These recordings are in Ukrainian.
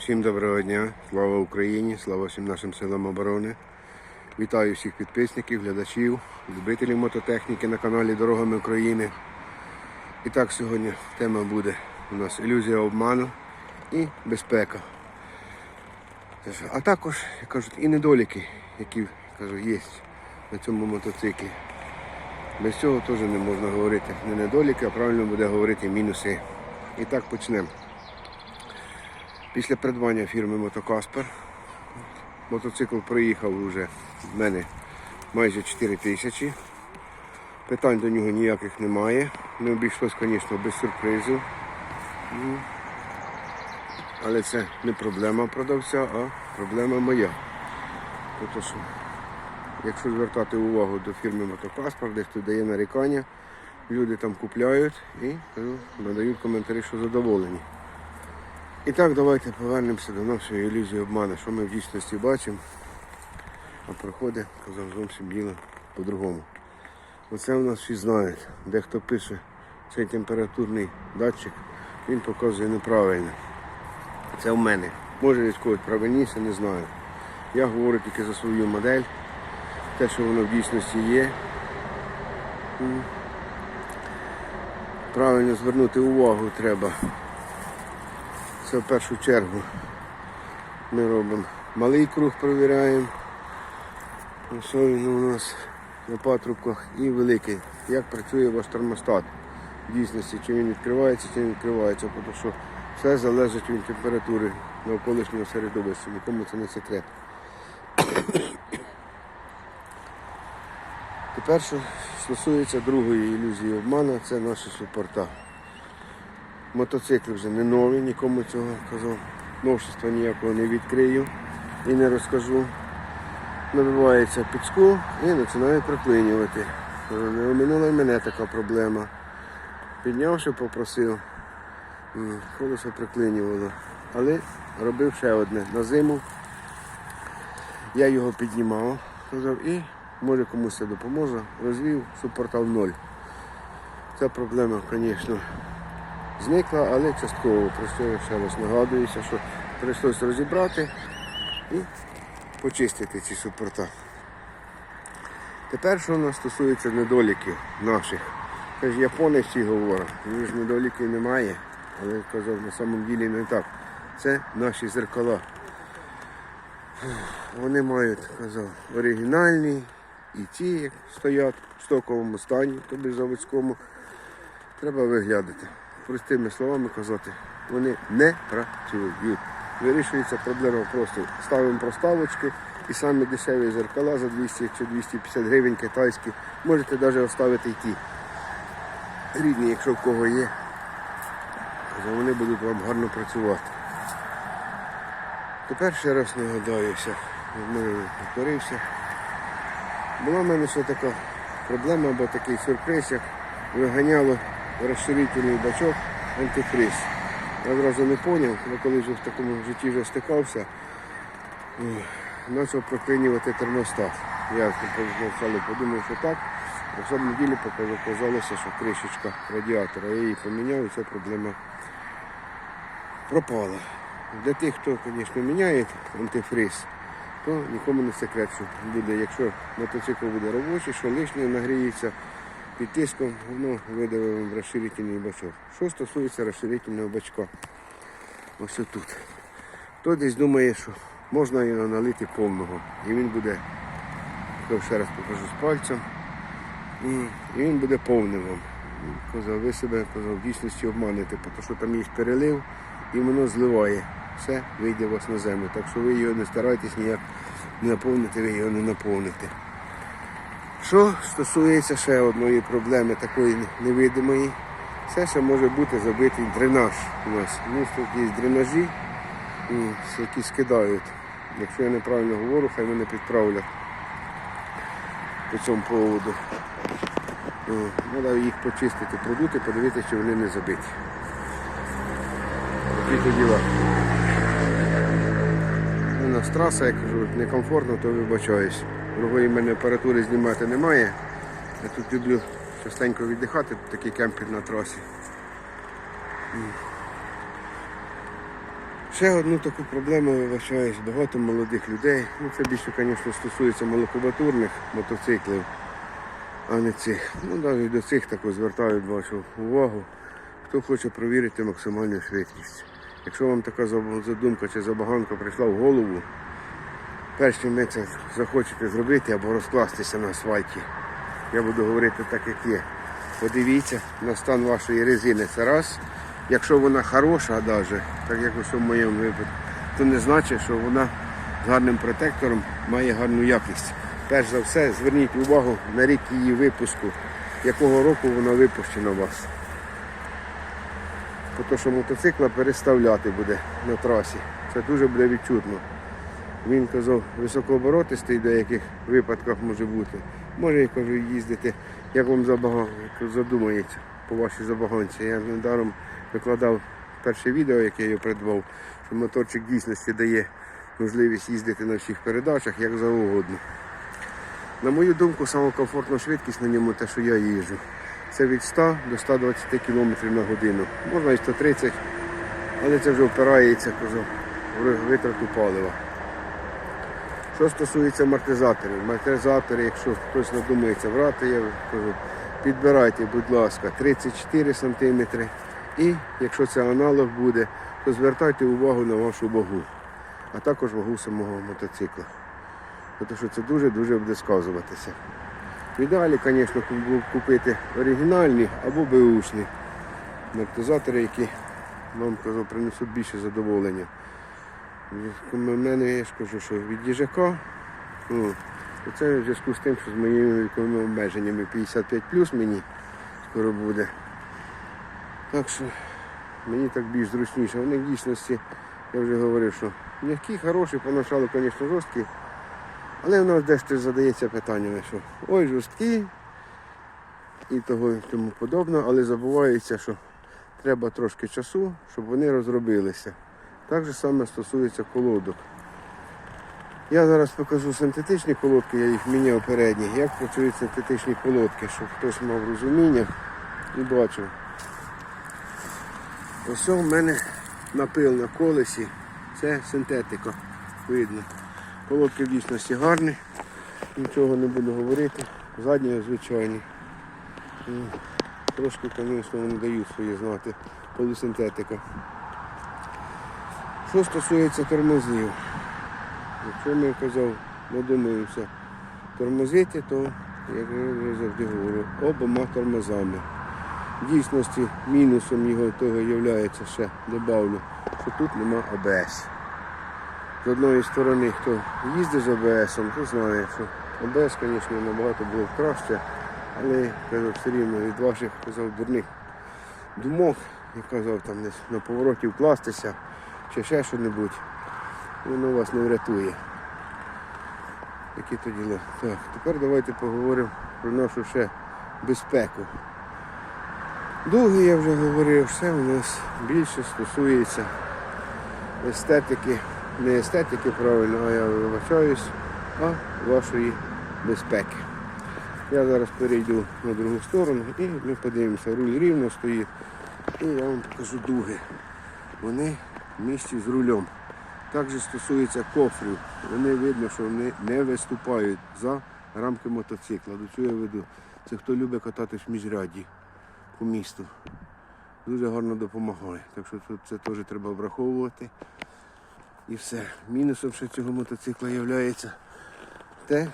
Всім доброго дня, слава Україні, слава всім нашим силам оборони. Вітаю всіх підписників, глядачів, любителів мототехніки на каналі Дорогами України. І так сьогодні тема буде у нас ілюзія обману і безпека. А також, як кажуть, і недоліки, які кажу, є на цьому мотоциклі. Без цього теж не можна говорити не недоліки, а правильно буде говорити мінуси. І так почнемо. Після придбання фірми Мотокаспер мотоцикл проїхав вже в мене майже 4 тисячі. Питань до нього ніяких немає. Не обійшлось, звісно, без сюрпризів. Ну, Але це не проблема продавця, а проблема моя. Тобто, що, якщо звертати увагу до фірми Мотокаспер, дехто дає нарікання, люди там купляють і кажу, надають коментарі, що задоволені. І так, давайте повернемося до нашої ілюзії обману, що ми в дійсності бачимо, а проходить, казав, зовсім діло по-другому. Оце у нас всі знають. Дехто пише цей температурний датчик, він показує неправильно. Це в мене. Може від правильніше, не знаю. Я говорю тільки за свою модель, те, що воно в дійсності є. Правильно звернути увагу треба. Це в першу чергу ми робимо малий круг, провіряємо. Що він у нас на патрубках і великий. Як працює ваш термостат. В дійсності, чи він відкривається, чи не відкривається, тому що все залежить від температури навколишнього середовища. Нікому це не секрет. Тепер, що стосується другої ілюзії обману, це наші супорта. Мотоцикли вже не нові, нікому цього казав. Новшества ніякого не відкрию і не розкажу. Набивається піцку і починає проклинювати. Не оминула й мене така проблема. Піднявши, попросив, колесо приклинювало. Але робив ще одне. На зиму я його піднімав, казав, і може комусь це допоможе. Розвів супорта в ноль. Ця проблема, звісно, зникла, але частково. Просто ще раз нагадуюся, що прийшлося розібрати і почистити ці супорта. Тепер, що у нас стосується недоліків наших. Це ж японець говорить, він ж недоліків немає, але казав, на самом ділі не так. Це наші зеркала. Вони мають, казав, оригінальні і ті, як стоять в стоковому стані, тобі заводському. Треба виглядати. Простими словами казати, вони не працюють. Вирішується проблема просто. Ставимо проставочки і самі дешеві зеркала за 200 чи 250 гривень китайські. Можете навіть оставити й ті. Рідні, якщо в кого є, вони будуть вам гарно працювати. Тепер ще раз нагадаюся, ми повторився. Була в мене ще така проблема, або такий сюрприз, як виганяло розширительний бачок антифриз. Я одразу не зрозумів, але коли вже в такому житті вже стикався, почав проклинювати термостат. Я спочатку подумав, що так, а в самому ділі показалося, що кришечка радіатора. Я її поміняв і ця проблема пропала. Для тих, хто, звісно, міняє антифриз, то нікому не секрет, що буде, якщо мотоцикл буде робочий, що лишнє нагріється під тиском, воно видавить вам розширительний бачок. Що стосується розширительного бачка, ось тут. Хто десь думає, що можна його налити повного. І він буде, я ще раз покажу з пальцем, і він буде повним вам. Казав, ви себе казав, в дійсності обманете, тому що там є перелив і воно зливає. Все вийде у вас на землю. Так що ви його не старайтесь ніяк не наповнити, ви його не наповните. Що стосується ще одної проблеми, такої невидимої, це ще може бути забитий дренаж у нас. Ну, тут є дренажі, які скидають. Якщо я неправильно говорю, хай мене підправлять по цьому поводу. Треба їх почистити, продути, подивитися, чи вони не забиті. Такі то діла. У нас траса, як кажу, некомфортно, то вибачаюсь. Другої в мене апаратури знімати немає. Я тут люблю частенько віддихати, тут такий кемпінг на трасі. Ще одну таку проблему вибачаюсь, багато молодих людей. Ну це більше, звісно, стосується молокобатурних мотоциклів, а не цих. Ну навіть до цих також звертають вашу увагу. Хто хоче провірити максимальну швидкість. Якщо вам така задумка чи забаганка прийшла в голову, перш чим ви це захочете зробити або розкластися на асфальті, я буду говорити так, як є. Подивіться на стан вашої резини. Це раз. Якщо вона хороша, даже, так як в моєму випадку, то не значить, що вона з гарним протектором має гарну якість. Перш за все, зверніть увагу на рік її випуску, якого року вона випущена у вас. Тому що мотоцикла переставляти буде на трасі. Це дуже буде відчутно. Він казав, високооборотистий в деяких випадках може бути. Може, я кажу, їздити, як вам задумається по вашій забаганці. Я недаром викладав перше відео, яке я придбав, що моторчик дійсності дає можливість їздити на всіх передачах як завгодно. На мою думку, комфортна швидкість на ньому те, що я їжджу. Це від 100 до 120 км на годину. Можна і 130, але це вже впирається казав, в витрату палива. Що стосується амортизаторів, амортизатори, якщо хтось надумається брати, я кажу, підбирайте, будь ласка, 34 см. І якщо це аналог буде, то звертайте увагу на вашу вагу, а також вагу самого мотоцикла. Тому що це дуже-дуже буде сказуватися. В ідеалі, звісно, купити оригінальні або беушні амортизатори, які вам кажу, принесуть більше задоволення. У мене я ж кажу, що від їжака, ну, це в зв'язку з тим, що з моїми віковими обмеженнями 55 плюс мені скоро буде. Так що мені так більш зручніше. Вони в дійсності, я вже говорив, що м'які, хороші, поначалу, звісно, жорсткі. Але в нас дещо задається питаннями, що ой, жорсткі і того і тому подобне, але забувається, що треба трошки часу, щоб вони розробилися. Так же саме стосується колодок. Я зараз покажу синтетичні колодки, я їх міняв передні. Як працюють синтетичні колодки, щоб хтось мав розуміння і бачив. Ось у мене напил на колесі, це синтетика, видно. Колодки в дійсності гарні, нічого не буду говорити. Задні звичайні. Трошки, звісно, вони дають свої знати полусинтетика. Що стосується тормозів, якщо ми казав, надумаємося тормозити, то, як я завжди говорю, обома тормозами. В дійсності мінусом його того є ще добавлю, що тут нема АБС. З одної сторони, хто їздить з АБС, то знає, що АБС, звісно, набагато було краще, але кажу, все рівно від ваших казав, дурних думок, я казав, там десь на повороті вкластися чи ще що-небудь, воно вас не врятує. Які то діла. Так, тепер давайте поговоримо про нашу ще безпеку. Довго я вже говорив, все у нас більше стосується естетики, не естетики правильно, а я вибачаюсь, а вашої безпеки. Я зараз перейду на другу сторону і ми подивимося, руль рівно стоїть. І я вам покажу дуги. Вони в місті з рулем. Також стосується кофрів. Вони видно, що вони не виступають за рамки мотоцикла. До цього я веду. Це хто любить кататись в міжряді по місту. Дуже гарно допомагає. Так що тут це теж треба враховувати. І все. Мінусом ще цього мотоцикла є те,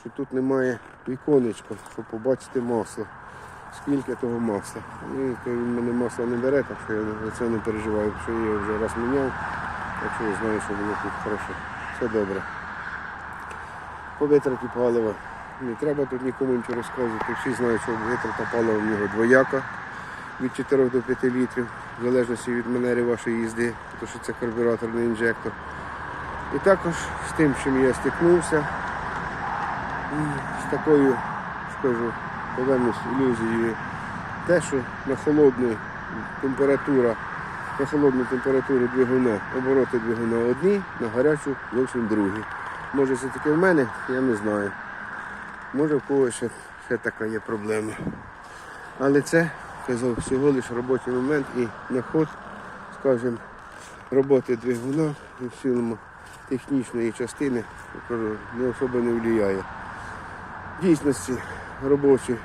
що тут немає віконечка, щоб побачити масло. Скільки того масла. І то він мене масла не бере, так що я за це не переживаю, що я вже раз міняв, так що я знаю, що воно тут хорошо. Все добре. По витраті палива. Не треба тут нікому нічого розказувати. Всі знають, що витрата палива в нього двояка від 4 до 5 літрів, в залежності від манери вашої їзди, тому що це карбюраторний інжектор. І також з тим, чим я стикнувся, з такою, скажу, повернусь ілюзією, те, що на холодну температура, на холодну температуру двигуна, обороти двигуна одні, на гарячу зовсім другі. Може це таке в мене, я не знаю. Може в когось ще, ще така є проблема. Але це, казав, всього лише робочий момент і на ход, скажімо, роботи двигуна в цілому технічної частини не особо не впливає. Дійсності робочий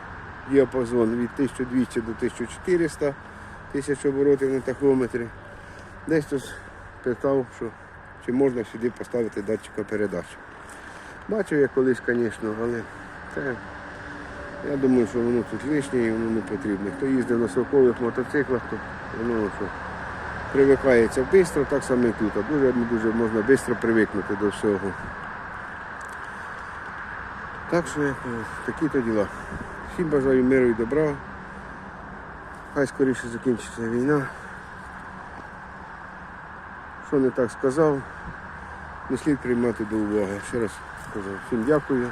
діапазон від 1200 до 1400 тисяч оборотів на тахометрі. Десь хтось питав, що чи можна сюди поставити датчика передач. Бачив я колись, звісно, але це, я думаю, що воно тут лишнє і воно не потрібне. Хто їздив на совкових мотоциклах, то воно що, привикається швидко, так само і тут. Дуже дуже можна швидко привикнути до всього. Так що е, такі то діла. Всім бажаю миру і добра. Хай скоріше закінчиться війна. Що не так сказав, не слід приймати до уваги. Ще раз кажу, всім дякую.